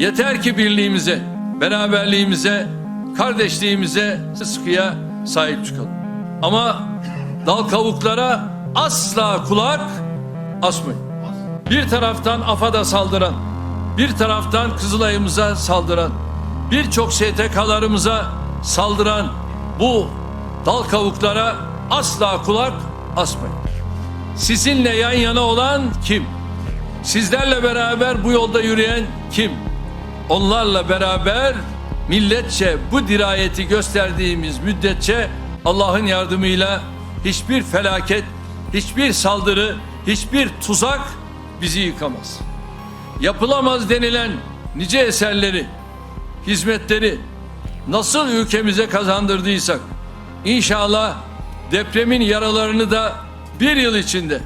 Yeter ki birliğimize, beraberliğimize, kardeşliğimize sıkıya sahip çıkalım. Ama dal kavuklara asla kulak asmayın. Bir taraftan AFAD'a saldıran, bir taraftan Kızılay'ımıza saldıran, birçok STK'larımıza saldıran bu dal kavuklara asla kulak asmayın. Sizinle yan yana olan kim? Sizlerle beraber bu yolda yürüyen kim? Onlarla beraber milletçe bu dirayeti gösterdiğimiz müddetçe Allah'ın yardımıyla hiçbir felaket, hiçbir saldırı, hiçbir tuzak bizi yıkamaz. Yapılamaz denilen nice eserleri, hizmetleri nasıl ülkemize kazandırdıysak inşallah depremin yaralarını da bir yıl içinde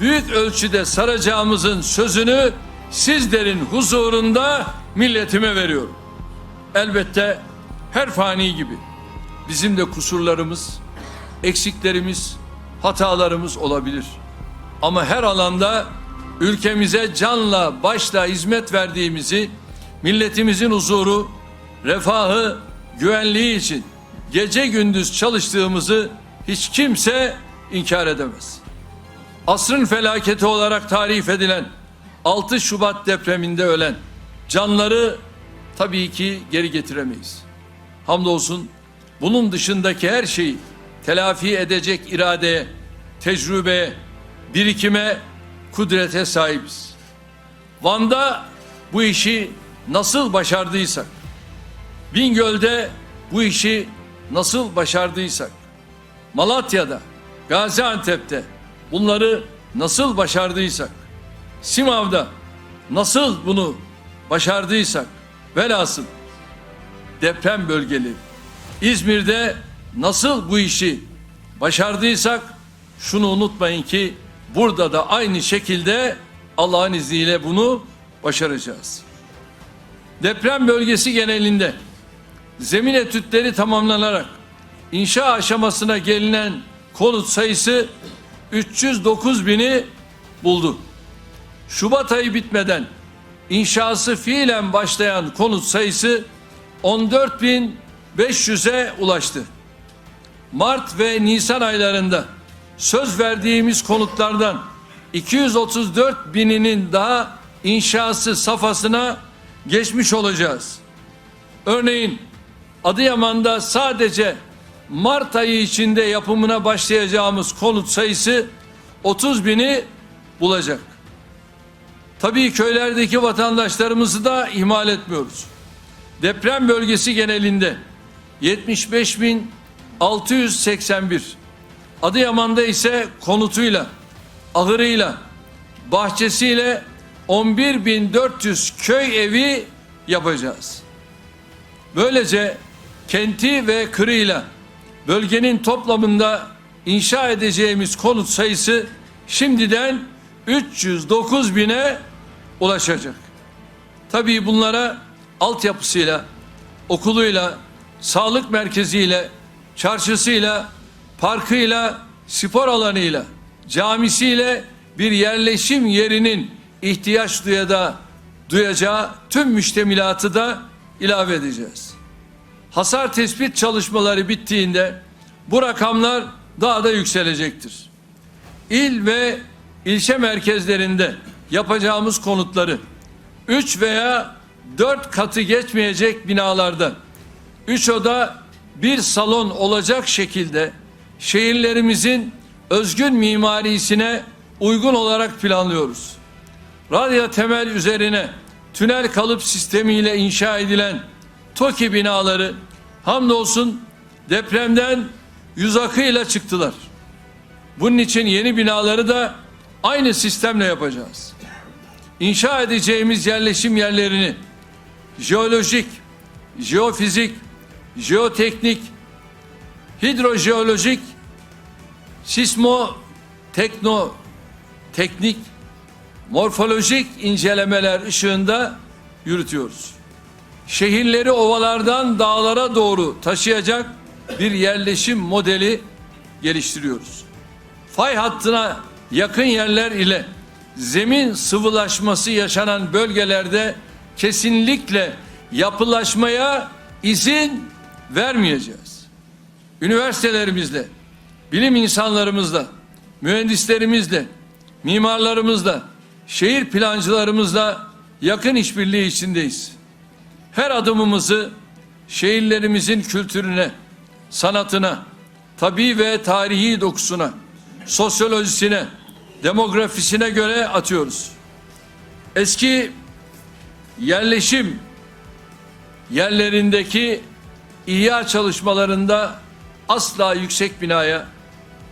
büyük ölçüde saracağımızın sözünü sizlerin huzurunda milletime veriyorum. Elbette her fani gibi bizim de kusurlarımız, eksiklerimiz, hatalarımız olabilir. Ama her alanda ülkemize canla başla hizmet verdiğimizi, milletimizin huzuru, refahı, güvenliği için gece gündüz çalıştığımızı hiç kimse inkar edemez. Asrın felaketi olarak tarif edilen 6 Şubat depreminde ölen canları tabii ki geri getiremeyiz. Hamdolsun bunun dışındaki her şeyi telafi edecek iradeye, tecrübeye, birikime, kudrete sahibiz. Van'da bu işi nasıl başardıysak, Bingöl'de bu işi nasıl başardıysak, Malatya'da, Gaziantep'te bunları nasıl başardıysak, Simav'da nasıl bunu başardıysak, velhasıl deprem bölgeleri, İzmir'de nasıl bu işi başardıysak, şunu unutmayın ki burada da aynı şekilde Allah'ın izniyle bunu başaracağız. Deprem bölgesi genelinde zemin etütleri tamamlanarak inşa aşamasına gelinen konut sayısı 309 bini buldu. Şubat ayı bitmeden inşası fiilen başlayan konut sayısı 14.500'e ulaştı. Mart ve Nisan aylarında söz verdiğimiz konutlardan 234 bininin daha inşası safhasına geçmiş olacağız. Örneğin Adıyaman'da sadece Mart ayı içinde yapımına başlayacağımız konut sayısı 30 bini bulacak. Tabii köylerdeki vatandaşlarımızı da ihmal etmiyoruz. Deprem bölgesi genelinde 75.681, Adıyaman'da ise konutuyla, ahırıyla, bahçesiyle 11.400 köy evi yapacağız. Böylece kenti ve kırıyla bölgenin toplamında inşa edeceğimiz konut sayısı şimdiden 309 bine ulaşacak. Tabii bunlara altyapısıyla, okuluyla, sağlık merkeziyle, çarşısıyla, parkıyla, spor alanıyla, camisiyle bir yerleşim yerinin ihtiyaç duyada, duyacağı tüm müştemilatı da ilave edeceğiz. Hasar tespit çalışmaları bittiğinde bu rakamlar daha da yükselecektir. İl ve ilçe merkezlerinde yapacağımız konutları 3 veya 4 katı geçmeyecek binalarda 3 oda bir salon olacak şekilde şehirlerimizin özgün mimarisine uygun olarak planlıyoruz. Radyo temel üzerine tünel kalıp sistemiyle inşa edilen TOKİ binaları hamdolsun depremden yüz akıyla çıktılar. Bunun için yeni binaları da aynı sistemle yapacağız. İnşa edeceğimiz yerleşim yerlerini jeolojik, jeofizik, jeoteknik, hidrojeolojik, sismo tekno teknik, morfolojik incelemeler ışığında yürütüyoruz. Şehirleri ovalardan dağlara doğru taşıyacak bir yerleşim modeli geliştiriyoruz. Fay hattına yakın yerler ile zemin sıvılaşması yaşanan bölgelerde kesinlikle yapılaşmaya izin vermeyeceğiz. Üniversitelerimizle, bilim insanlarımızla, mühendislerimizle, mimarlarımızla, şehir plancılarımızla yakın işbirliği içindeyiz. Her adımımızı şehirlerimizin kültürüne, sanatına, tabi ve tarihi dokusuna, sosyolojisine, demografisine göre atıyoruz. Eski yerleşim yerlerindeki ihya çalışmalarında asla yüksek binaya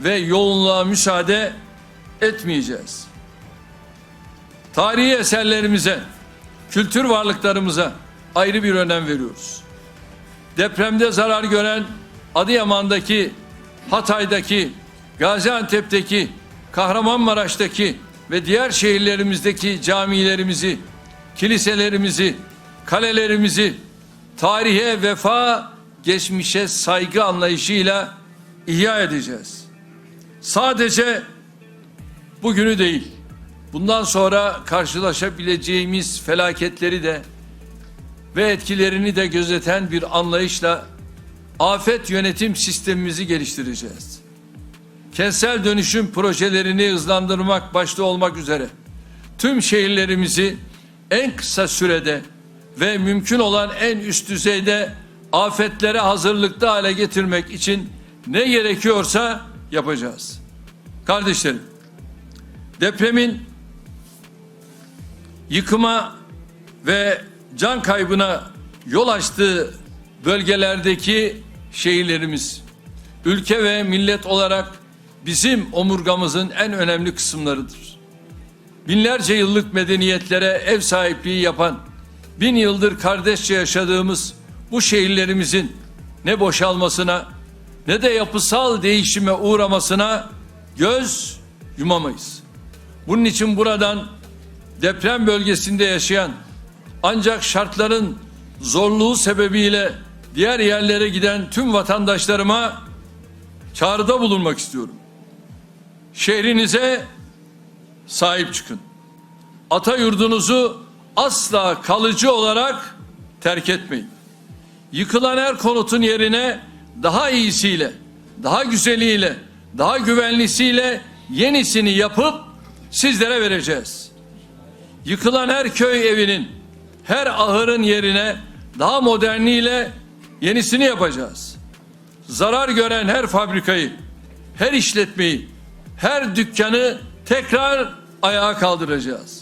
ve yoğunluğa müsaade etmeyeceğiz. Tarihi eserlerimize, kültür varlıklarımıza ayrı bir önem veriyoruz. Depremde zarar gören Adıyaman'daki, Hatay'daki, Gaziantep'teki, Kahramanmaraş'taki ve diğer şehirlerimizdeki camilerimizi, kiliselerimizi, kalelerimizi tarihe vefa, geçmişe saygı anlayışıyla ihya edeceğiz. Sadece bugünü değil, bundan sonra karşılaşabileceğimiz felaketleri de ve etkilerini de gözeten bir anlayışla afet yönetim sistemimizi geliştireceğiz. Kentsel dönüşüm projelerini hızlandırmak başta olmak üzere tüm şehirlerimizi en kısa sürede ve mümkün olan en üst düzeyde afetlere hazırlıklı hale getirmek için ne gerekiyorsa yapacağız. Kardeşlerim, depremin yıkıma ve can kaybına yol açtığı bölgelerdeki şehirlerimiz ülke ve millet olarak bizim omurgamızın en önemli kısımlarıdır. Binlerce yıllık medeniyetlere ev sahipliği yapan, bin yıldır kardeşçe yaşadığımız bu şehirlerimizin ne boşalmasına ne de yapısal değişime uğramasına göz yumamayız. Bunun için buradan deprem bölgesinde yaşayan ancak şartların zorluğu sebebiyle diğer yerlere giden tüm vatandaşlarıma çağrıda bulunmak istiyorum. Şehrinize sahip çıkın. Ata yurdunuzu asla kalıcı olarak terk etmeyin. Yıkılan her konutun yerine daha iyisiyle, daha güzeliyle, daha güvenlisiyle yenisini yapıp sizlere vereceğiz. Yıkılan her köy evinin, her ahırın yerine daha moderniyle yenisini yapacağız. Zarar gören her fabrikayı, her işletmeyi, her dükkanı tekrar ayağa kaldıracağız.